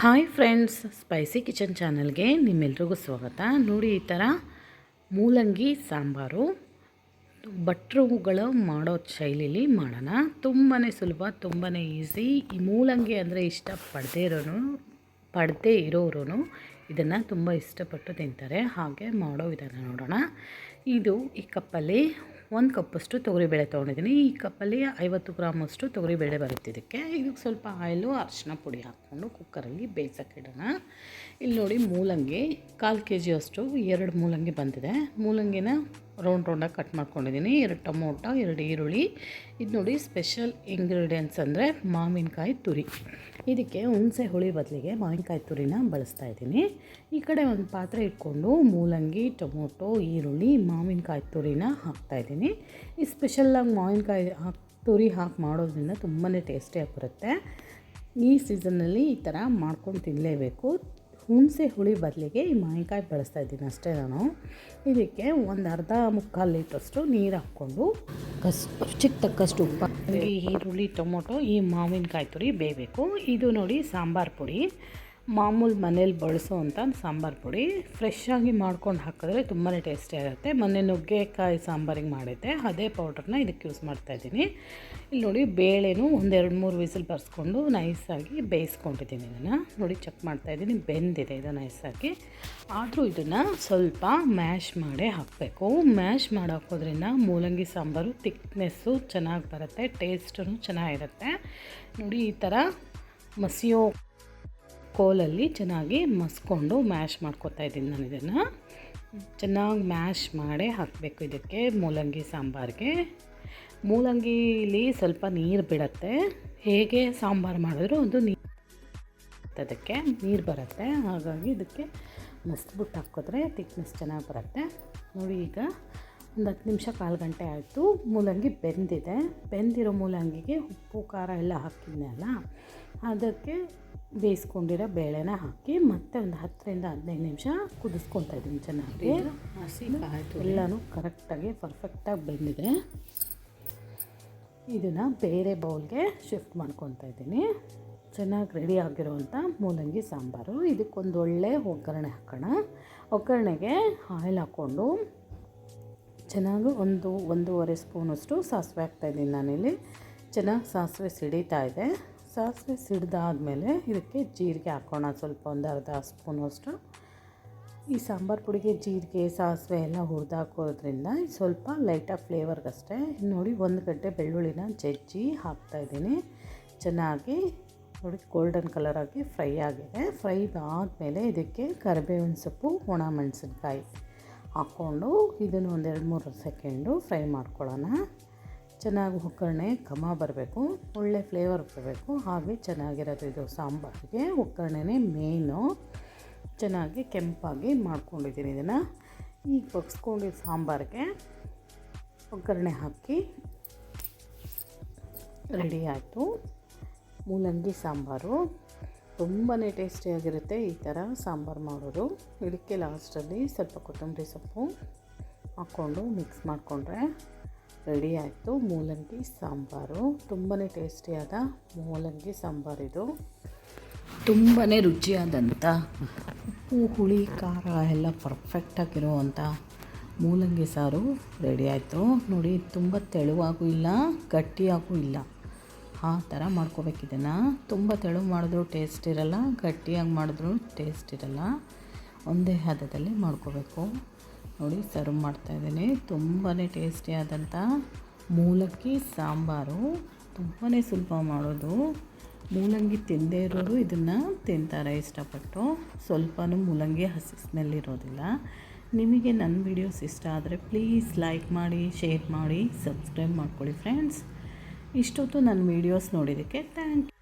Hi friends, spicy kitchen ಚಾನಲ್ಗೆ ನಿಮ್ಮೆಲ್ರಿಗೂ ಸ್ವಾಗತ. ನೋಡಿ ಈ ಥರ ಮೂಲಂಗಿ, ಸಾಂಬಾರು, ಭಟ್ರುಗಳು ಮಾಡೋ ಶೈಲಿಲಿ ಮಾಡೋಣ. ತುಂಬಾ ಸುಲಭ ತುಂಬಾ ಈಸಿ. ಈ ಮೂಲಂಗಿ ಅಂದರೆ ಇಷ್ಟಪಡದೇ ಇರೋನು, ಪಡದೇ ಇರೋರು ಇದನ್ನು ತುಂಬ ಇಷ್ಟಪಟ್ಟು ತಿಂತಾರೆ. ಹಾಗೆ ಮಾಡೋ ವಿಧಾನ ನೋಡೋಣ. ಇದು ಈ ಕಪ್ಪಲ್ಲಿ ಒಂದು ಕಪ್ಪಷ್ಟು ತೊಗರಿಬೇಳೆ ತೊಗೊಂಡಿದ್ದೀನಿ. ಈ ಕಪ್ಪಲ್ಲಿ ಐವತ್ತು ಗ್ರಾಮಷ್ಟು ತೊಗರಿಬೇಳೆ ಬರುತ್ತೆ ಇದಕ್ಕೆ. ಇದಕ್ಕೆ ಸ್ವಲ್ಪ ಆಯಿಲು ಅರಿಶಿನ ಪುಡಿ ಹಾಕ್ಕೊಂಡು ಕುಕ್ಕರಲ್ಲಿ ಬೇಯಿಸೋಕ್ಕಿಡೋಣ ಇಲ್ಲಿ ನೋಡಿ ಮೂಲಂಗಿ, ಕಾಲು ಕೆ ಜಿಯಷ್ಟು ಎರಡು ಮೂಲಂಗಿ ಬಂದಿದೆ. ಮೂಲಂಗಿನ ರೌಂಡ್ ರೌಂಡಾಗಿ ಕಟ್ ಮಾಡ್ಕೊಂಡಿದ್ದೀನಿ ಎರಡು ಟೊಮೊಟೊ, ಎರಡು ಈರುಳ್ಳಿ. ಇದು ನೋಡಿ ಸ್ಪೆಷಲ್ ಇಂಗ್ರೀಡಿಯೆಂಟ್ಸ್ ಅಂದರೆ ಮಾವಿನಕಾಯಿ ತುರಿ. ಇದಕ್ಕೆ ಹುಣಸೆ ಹುಳಿ ಬದಲಿಗೆ ಮಾವಿನಕಾಯಿ ತುರಿನ ಬಳಸ್ತಾ ಇದ್ದೀನಿ. ಈ ಕಡೆ ಒಂದು ಪಾತ್ರೆ ಇಟ್ಕೊಂಡು ಮೂಲಂಗಿ, ಟೊಮೊಟೊ, ಈರುಳ್ಳಿ, ಮಾವಿನಕಾಯಿ ತುರಿನ ಹಾಕ್ತಾಯಿದ್ದೀನಿ ಈ ಸ್ಪೆಷಲ್ಲಾಗಿ ಮಾವಿನಕಾಯಿ ಹಾಕಿ, ತುರಿ ಹಾಕಿ ಮಾಡೋದ್ರಿಂದ ತುಂಬಾ ಟೇಸ್ಟಿಯಾಗಿ ಬರುತ್ತೆ. ಈ ಸೀಸನ್ನಲ್ಲಿ ಈ ಥರ ಮಾಡ್ಕೊಂಡು ತಿನ್ನಲೇಬೇಕು ಹುಣಸೆ ಹುಳಿ ಬದಲಿಗೆ ಈ ಮಾವಿನಕಾಯಿ ಬಳಸ್ತಾ ಇದ್ದೀನಿ ಅಷ್ಟೇ ನಾನು. ಇದಕ್ಕೆ ಒಂದು ಅರ್ಧ ಮುಕ್ಕಾಲು ಲೀಟ್ರಷ್ಟು ನೀರು ಹಾಕ್ಕೊಂಡು ಕಸ್ ರುಚಿಗೆ ತಕ್ಕಷ್ಟು ಉಪ್ಪು ಈರುಳ್ಳಿ, ಟೊಮೊಟೊ, ಈ ಮಾವಿನಕಾಯಿ ತುರಿ ಬೇಯಬೇಕು. ಇದು ನೋಡಿ ಸಾಂಬಾರು ಪುಡಿ. ಮಾಮೂಲು ಮನೇಲಿ ಬಳಸೋವಂಥ ಸಾಂಬಾರು ಪುಡಿ. ಫ್ರೆಶ್ಶಾಗಿ ಮಾಡ್ಕೊಂಡು ಹಾಕಿದ್ರೆ ತುಂಬಾ ಟೇಸ್ಟಿ ಆಗುತ್ತೆ. ಮೊನ್ನೆ ನುಗ್ಗೆಕಾಯಿ ಸಾಂಬಾರಿಗೆ ಮಾಡಿದ್ದೆ. ಅದೇ ಪೌಡ್ರನ್ನ ಇದಕ್ಕೆ ಯೂಸ್ ಮಾಡ್ತಾಯಿದ್ದೀನಿ ಇಲ್ಲಿ ನೋಡಿ ಬೇಳೆನೂ ಒಂದೆರಡು ಮೂರು ವಿಸಿಲ್ ಬರ್ಸ್ಕೊಂಡು ನೈಸಾಗಿ ಬೇಯಿಸ್ಕೊಂಡಿದ್ದೀನಿ ಇದನ್ನು. ನೋಡಿ ಚೆಕ್ ಮಾಡ್ತಾಯಿದ್ದೀನಿ ಬೆಂದಿದೆ ಇದು ನೈಸಾಗಿ ಆದರೂ ಇದನ್ನು ಸ್ವಲ್ಪ ಮ್ಯಾಶ್ ಮಾಡೇ ಹಾಕಬೇಕು. ಮ್ಯಾಶ್ ಮಾಡಿ ಹಾಕೋದ್ರಿಂದ ಮೂಲಂಗಿ ಸಾಂಬಾರು ತಿಕ್ನೆಸ್ಸು ಚೆನ್ನಾಗಿ ಬರುತ್ತೆ. ಟೇಸ್ಟೂ ಚೆನ್ನಾಗಿರುತ್ತೆ. ನೋಡಿ ಈ ಥರ ಮಸಿಯೋ ಕೋಲಲ್ಲಿ ಚೆನ್ನಾಗಿ ಮಸ್ಕೊಂಡು ಮ್ಯಾಶ್ ಮಾಡ್ಕೊತಾ ಇದ್ದೀನಿ ನಾನು ಇದನ್ನು. ಚೆನ್ನಾಗಿ ಮ್ಯಾಶ್ ಮಾಡೇ ಹಾಕಬೇಕು ಇದಕ್ಕೆ ಮೂಲಂಗಿ ಸಾಂಬಾರಿಗೆ. ಮೂಲಂಗಿಲಿ ಸ್ವಲ್ಪ ನೀರು ಬಿಡತ್ತೆ. ಹೇಗೆ ಸಾಂಬಾರು ಮಾಡಿದ್ರು ಒಂದು ನೀರು ಅದಕ್ಕೆ, ನೀರು ಬರುತ್ತೆ. ಹಾಗಾಗಿ ಇದಕ್ಕೆ ಮಸ್ಬಿಟ್ಟು ಹಾಕಿದ್ರೆ ತಿಕ್ನೆಸ್ ಚೆನ್ನಾಗಿ ಬರುತ್ತೆ. ನೋಡಿ ಈಗ ಒಂದು ಹತ್ತು ನಿಮಿಷ ಕಾಲು ಗಂಟೆ ಆಯಿತು. ಮೂಲಂಗಿ ಬೆಂದಿದೆ. ಬೆಂದಿರೋ ಮೂಲಂಗಿಗೆ ಉಪ್ಪು, ಖಾರ ಎಲ್ಲ ಹಾಕಿದ್ನಲ್ಲ, ಅದಕ್ಕೆ ಬೇಯಿಸ್ಕೊಂಡಿರೋ ಬೇಳೆನ ಹಾಕಿ ಮತ್ತೆ ಒಂದು ಹತ್ತರಿಂದ ಹದಿನೈದು ನಿಮಿಷ ಕುದಿಸ್ಕೊತಾ ಇದ್ದೀನಿ ಚೆನ್ನಾಗಿ. ಹಸಿ ಎಲ್ಲನೂ ಕರೆಕ್ಟಾಗಿ ಪರ್ಫೆಕ್ಟಾಗಿ ಬೆಂದಿದೆ. ಇದನ್ನು ಬೇರೆ ಬೌಲ್ಗೆ ಶಿಫ್ಟ್ ಮಾಡ್ಕೊತಾ ಇದ್ದೀನಿ. ಚೆನ್ನಾಗಿ ರೆಡಿ ಆಗಿರುವಂಥ ಮೂಲಂಗಿ ಸಾಂಬಾರು. ಇದಕ್ಕೊಂದು ಒಳ್ಳೆ ಒಗ್ಗರಣೆ ಹಾಕೋಣ. ಒಗ್ಗರಣೆಗೆ ಆಯಿಲ್ ಹಾಕ್ಕೊಂಡು ಚೆನ್ನಾಗಿ ಒಂದು ಒಂದೂವರೆ ಸ್ಪೂನಷ್ಟು ಸಾಸಿವೆ ಹಾಕ್ತಾಯಿದ್ದೀನಿ ನಾನಿಲ್ಲಿ. ಚೆನ್ನಾಗಿ ಸಾಸಿವೆ ಸಿಡಿತಾ ಇದೆ. ಸಾಸಿವೆ ಸಿಡ್ದಾದಮೇಲೆ ಇದಕ್ಕೆ ಜೀರಿಗೆ ಹಾಕೋಣ. ಸ್ವಲ್ಪ ಒಂದು ಅರ್ಧ ಸ್ಪೂನಷ್ಟು ಈ ಸಾಂಬಾರು ಪುಡಿಗೆ ಜೀರಿಗೆ, ಸಾಸಿವೆ ಎಲ್ಲ ಹುರಿದಾಕೋದ್ರಿಂದ ಸ್ವಲ್ಪ ಲೈಟಾಗಿ ಫ್ಲೇವರ್ಗಷ್ಟೇ ನೋಡಿ, ಒಂದು ಗಂಟೆ ಬೆಳ್ಳುಳ್ಳಿನ ಜಜ್ಜಿ ಹಾಕ್ತಾಯಿದ್ದೀನಿ ಚೆನ್ನಾಗಿ ನೋಡಿ ಗೋಲ್ಡನ್ ಕಲರಾಗಿ ಫ್ರೈ ಆಗಿದೆ. ಫ್ರೈ ಆದಮೇಲೆ ಇದಕ್ಕೆ ಕರಿಬೇವಿನ ಸೊಪ್ಪು, ಒಣ ಮೆಣಸಿನ್ಕಾಯಿ ಹಾಕ್ಕೊಂಡು ಇದನ್ನು ಒಂದೆರಡು ಮೂರು ಸೆಕೆಂಡು ಫ್ರೈ ಮಾಡ್ಕೊಳ್ಳೋಣ. ಚೆನ್ನಾಗಿ ಒಗ್ಗರಣೆ, ಘಮ ಬರಬೇಕು, ಒಳ್ಳೆ ಫ್ಲೇವರ್ ಬರಬೇಕು, ಹಾಗೆ ಚೆನ್ನಾಗಿರೋದು ಇದು ಸಾಂಬಾರಿಗೆ. ಒಗ್ಗರಣೆನೇ ಮೇನು ಚೆನ್ನಾಗಿ ಕೆಂಪಾಗಿ ಮಾಡ್ಕೊಂಡಿದ್ದೀನಿ ಇದನ್ನು. ಈಗ ಬಗ್ಸ್ಕೊಂಡಿದ್ದ ಸಾಂಬಾರಿಗೆ ಒಗ್ಗರಣೆ ಹಾಕಿ ರೆಡಿ ಆಯಿತು. ಮೂಲಂಗಿ ಸಾಂಬಾರು. ತುಂಬಾ ಟೇಸ್ಟಿಯಾಗಿರುತ್ತೆ ಈ ಥರ ಸಾಂಬಾರು ಮಾಡೋದು. ಇದಕ್ಕೆ ಲಾಸ್ಟಲ್ಲಿ ಸ್ವಲ್ಪ ಕೊತ್ತಂಬರಿ ಸೊಪ್ಪು ಹಾಕ್ಕೊಂಡು ಮಿಕ್ಸ್ ಮಾಡಿಕೊಂಡ್ರೆ ರೆಡಿ ಆಯಿತು. ಮೂಲಂಗಿ, ಸಾಂಬಾರು. ತುಂಬಾ ಟೇಸ್ಟಿಯಾದ ಮೂಲಂಗಿ ಸಾಂಬಾರಿದು ತುಂಬಾ ರುಚಿಯಾದಂಥ ಉಪ್ಪು, ಹುಳಿ, ಖಾರ ಎಲ್ಲ ಪರ್ಫೆಕ್ಟಾಗಿರುವಂಥ ಮೂಲಂಗಿ ಸಾರು ರೆಡಿ ಆಯಿತು. ನೋಡಿ, ತುಂಬ ತೆಳುವಾಗೂ ಇಲ್ಲ, ಗಟ್ಟಿಯಾಗೂ ಇಲ್ಲ. ಆ ಥರ ಮಾಡ್ಕೋಬೇಕು ಇದನ್ನು. ತುಂಬ ತೆಳು ಮಾಡಿದ್ರು ಟೇಸ್ಟ್ ಇರಲ್ಲ, ಗಟ್ಟಿಯಾಗಿ ಮಾಡಿದ್ರು ಟೇಸ್ಟ್ ಇರಲ್ಲ. ಒಂದೇ ಹದದಲ್ಲಿ ಮಾಡ್ಕೋಬೇಕು. ನೋಡಿ ಸರ್ವ್ ಮಾಡ್ತಾ ಇದ್ದೀನಿ. ತುಂಬಾ ಟೇಸ್ಟಿಯಾದಂಥ ಮೂಲಕ್ಕಿ ಸಾಂಬಾರು. ತುಂಬಾ ಸುಲಭ ಮಾಡೋದು. ಮೂಲಂಗಿ ತಿಂದೇ ಇರೋರು ಇದನ್ನು ತಿಂತಾರೆ ಇಷ್ಟಪಟ್ಟು. ಸ್ವಲ್ಪನೂ ಮೂಲಂಗಿ ಹಸಿ ನಿಮಗೆ ನನ್ನ ವಿಡಿಯೋಸ್ ಇಷ್ಟ ಆದರೆ ಪ್ಲೀಸ್ ಲೈಕ್ ಮಾಡಿ ಶೇರ್ ಮಾಡಿ ಸಬ್ಸ್ಕ್ರೈಬ್ ಮಾಡ್ಕೊಳ್ಳಿ ಫ್ರೆಂಡ್ಸ್ ಇಷ್ಟೊತ್ತು ನನ್ನ ವೀಡಿಯೋಸ್ ನೋಡಿದ್ದಕ್ಕೆ ಥ್ಯಾಂಕ್ ಯು